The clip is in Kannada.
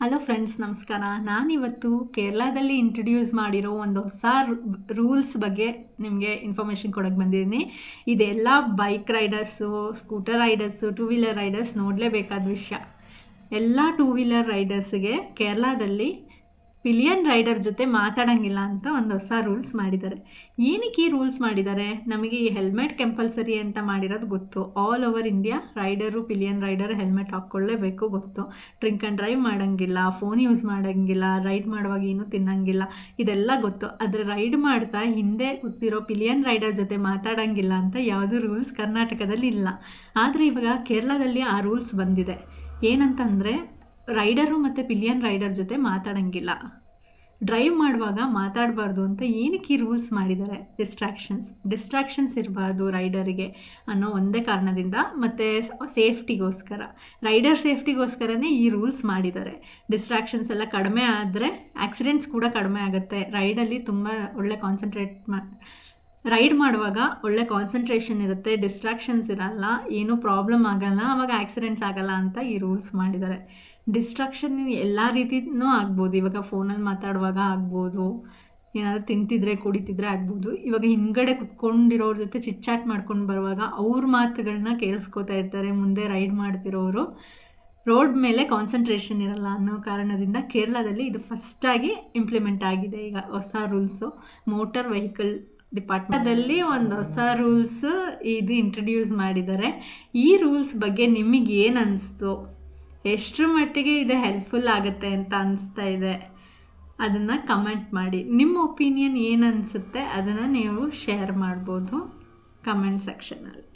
ಹಲೋ ಫ್ರೆಂಡ್ಸ್ ನಮಸ್ಕಾರ. ನಾನಿವತ್ತು ಕೇರಳದಲ್ಲಿ ಇಂಟ್ರಡ್ಯೂಸ್ ಮಾಡಿರೋ ಒಂದು ಹೊಸ ರೂಲ್ಸ್ ಬಗ್ಗೆ ನಿಮಗೆ ಇನ್ಫಾರ್ಮೇಷನ್ ಕೊಡೋಕ್ಕೆ ಬಂದಿದ್ದೀನಿ. ಇದೆಲ್ಲ bike riders scooter riders two wheeler riders ನೋಡಲೇಬೇಕಾದ ವಿಷಯ. ಎಲ್ಲ ಟೂ ವೀಲರ್ ರೈಡರ್ಸ್ಗೆ ಕೇರಳದಲ್ಲಿ ಪಿಲಿಯನ್ ರೈಡರ್ ಜೊತೆ ಮಾತಾಡೋಂಗಿಲ್ಲ ಅಂತ ಒಂದು ಹೊಸ ರೂಲ್ಸ್ ಮಾಡಿದ್ದಾರೆ. ಏನಕ್ಕೆ ಈ ರೂಲ್ಸ್ ಮಾಡಿದ್ದಾರೆ? ನಮಗೆ ಈ ಹೆಲ್ಮೆಟ್ ಕಂಪಲ್ಸರಿ ಅಂತ ಮಾಡಿರೋದು ಗೊತ್ತು. All over India rider pillion rider helmet ಹಾಕ್ಕೊಳ್ಳೇಬೇಕು ಗೊತ್ತು. ಡ್ರಿಂಕ್ ಆ್ಯಂಡ್ ಡ್ರೈವ್ ಮಾಡೋಂಗಿಲ್ಲ ಫೋನ್ ಯೂಸ್ ಮಾಡೋಂಗಿಲ್ಲ ರೈಡ್ ಮಾಡುವಾಗ ಏನೂ ತಿನ್ನಂಗಿಲ್ಲ, ಇದೆಲ್ಲ ಗೊತ್ತು. ಆದರೆ ರೈಡ್ ಮಾಡ್ತಾ ಹಿಂದೆ ಗೊತ್ತಿರೋ ಪಿಲಿಯನ್ ರೈಡರ್ ಜೊತೆ ಮಾತಾಡೋಂಗಿಲ್ಲ ಅಂತ ಯಾವುದೂ ರೂಲ್ಸ್ ಕರ್ನಾಟಕದಲ್ಲಿ ಇಲ್ಲ. ಆದರೆ ಇವಾಗ ಕೇರಳದಲ್ಲಿ ಆ ರೂಲ್ಸ್ ಬಂದಿದೆ. ಏನಂತಂದರೆ ರೈಡರು ಮತ್ತು ಪಿಲಿಯನ್ ರೈಡರ್ ಜೊತೆ ಮಾತಾಡೋಂಗಿಲ್ಲ. ಡ್ರೈವ್ ಮಾಡುವಾಗ ಮಾತಾಡಬಾರ್ದು ಅಂತ ಏನಕ್ಕೆ ಈ ರೂಲ್ಸ್ ಮಾಡಿದ್ದಾರೆ? ಡಿಸ್ಟ್ರಾಕ್ಷನ್ಸ್. ಡಿಸ್ಟ್ರಾಕ್ಷನ್ಸ್ ಇರಬಾರ್ದು ರೈಡರಿಗೆ ಅನ್ನೋ ಒಂದೇ ಕಾರಣದಿಂದ ಮತ್ತು ಸೇಫ್ಟಿಗೋಸ್ಕರ. ರೈಡರ್ ಸೇಫ್ಟಿಗೋಸ್ಕರನೇ ಈ ರೂಲ್ಸ್ ಮಾಡಿದ್ದಾರೆ. ಡಿಸ್ಟ್ರಾಕ್ಷನ್ಸ್ ಎಲ್ಲ ಕಡಿಮೆ ಆದರೆ ಆಕ್ಸಿಡೆಂಟ್ಸ್ ಕೂಡ ಕಡಿಮೆ ಆಗುತ್ತೆ. ರೈಡಲ್ಲಿ ತುಂಬ ಒಳ್ಳೆ ಕಾನ್ಸಂಟ್ರೇಟ್ ಮಾ ರೈಡ್ ಮಾಡುವಾಗ ಒಳ್ಳೆ ಕಾನ್ಸಂಟ್ರೇಷನ್ ಇರುತ್ತೆ ಡಿಸ್ಟ್ರಾಕ್ಷನ್ಸ್ ಇರಲ್ಲ, ಏನೂ ಪ್ರಾಬ್ಲಮ್ ಆಗಲ್ಲ, ಅವಾಗ ಆಕ್ಸಿಡೆಂಟ್ಸ್ ಆಗಲ್ಲ ಅಂತ ಈ ರೂಲ್ಸ್ ಮಾಡಿದ್ದಾರೆ. ಡಿಸ್ಟ್ರಾಕ್ಷನ್ ಎಲ್ಲ ರೀತಿನೂ ಆಗ್ಬೋದು. ಇವಾಗ ಫೋನಲ್ಲಿ ಮಾತಾಡುವಾಗ ಆಗ್ಬೋದು, ಏನಾದರೂ ತಿಂತಿದ್ರೆ, ಕುಡಿತಿದ್ರೆ ಆಗ್ಬೋದು. ಇವಾಗ ಹಿಂದ್ಗಡೆ ಕುತ್ಕೊಂಡಿರೋರ ಜೊತೆ ಚಿಚ್ಚಾಟ್ ಮಾಡ್ಕೊಂಡು ಬರುವಾಗ ಅವ್ರ ಮಾತುಗಳನ್ನ ಕೇಳಿಸ್ಕೊತಾ ಇರ್ತಾರೆ, ಮುಂದೆ ರೈಡ್ ಮಾಡ್ತಿರೋರು. ರೋಡ್ ಮೇಲೆ ಕಾನ್ಸಂಟ್ರೇಷನ್ ಇರಲ್ಲ ಅನ್ನೋ ಕಾರಣದಿಂದ ಕೇರಳದಲ್ಲಿ ಇದು ಫಸ್ಟಾಗಿ ಇಂಪ್ಲಿಮೆಂಟ್ ಆಗಿದೆ ಈಗ ಹೊಸ ರೂಲ್ಸು ಮೋಟರ್ ವೆಹಿಕಲ್ ಡಿಪಾರ್ಟ್ಮೆಂಟಲ್ಲಿ ಒಂದು ಹೊಸ ರೂಲ್ಸ್ ಇದು ಇಂಟ್ರಡ್ಯೂಸ್ ಮಾಡಿದ್ದಾರೆ. ಈ ರೂಲ್ಸ್ ಬಗ್ಗೆ ನಿಮಗೆ ಏನು ಅನಿಸ್ತು? ಎಷ್ಟರ ಮಟ್ಟಿಗೆ ಇದು ಹೆಲ್ಪ್ಫುಲ್ ಆಗುತ್ತೆ ಅಂತ ಅನಿಸ್ತಾ ಇದೆ. ಅದನ್ನು ಕಮೆಂಟ್ ಮಾಡಿ. ನಿಮ್ಮ ಒಪಿನಿಯನ್ ಏನು ಅನಿಸುತ್ತೆ? ಅದನ್ನು ನೀವು ಶೇರ್ ಮಾಡ್ಬೋದು ಕಮೆಂಟ್ ಸೆಕ್ಷನಲ್ಲಿ